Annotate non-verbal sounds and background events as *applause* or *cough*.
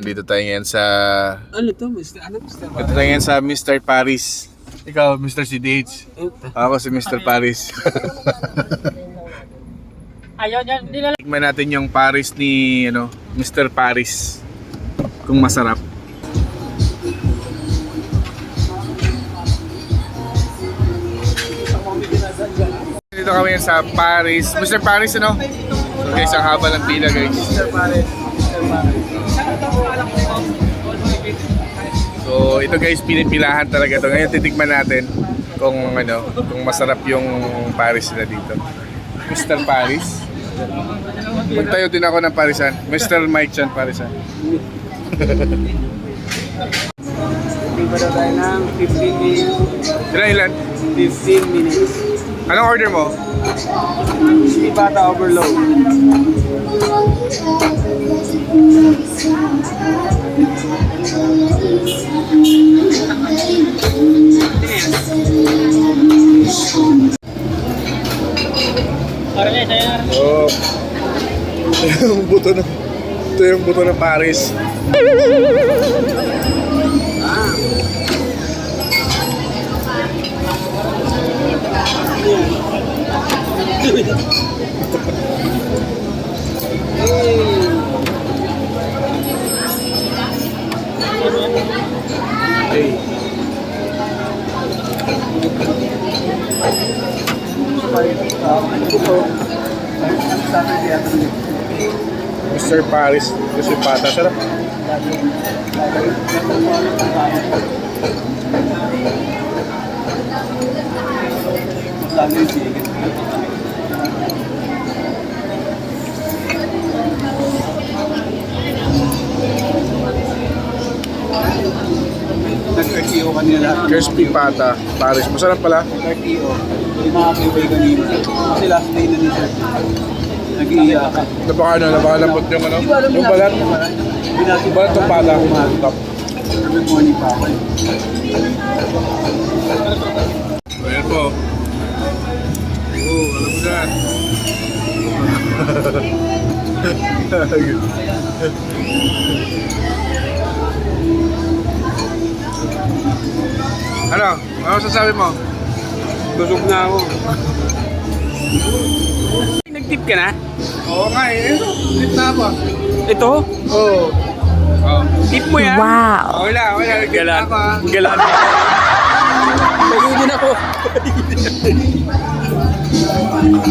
Nandito tayo ngayon sa... Ano to, Mr. Ano, Mr. Nandito tayo ngayon sa Mr. Paris. Ikaw, Mr. CDH. Ako si Mr. Paris. *laughs* Ayaw niya, hindi na Tikman natin yung Paris ni ano, Mr. Paris. Kung masarap. Dito kami sa Paris. Mr. Paris, ano? So guys, ang haba ng pila guys. Mr. Pares. So ito guys, pinipilahan talaga to. Ngayon titikman natin kung ano, kung masarap yung Paris na dito. Mr. Paris. Magtayo din ako ng Parisan. Mr. Mike Chan Parisan. Pa daw tayo ng 15 minutes. Ilan ilan? 15 minutes. Anong order mo? Hindi bata overload. Na. Oh. Ito yung buto ng Ito yung buto ng Paris. *laughs* Hey. Mr. Paris kasi pata sarap. Sabi kanila lahat. Crispy pata, Paris. Masarap pala. Nag-RTO. Yung mga kibay kanina. Kasi last day na ni Sir. Nag-iiyakan. Napaka ano, napakalambot yung ano, yung nila- balat. Yung balat ng pata. Top. Good morning pa ako. Ayan po. Oo, alam mo na. *laughs* ano? Ano sasabi mo? Busog na ako. Nag-tip ka na? Oo nga eh. Tip na ako. Ito? Oo. Oh. Tip mo yan? Wow! Okay lang, okay lang. Tip na ako ah. Galan. Pagigin ako. *laughs*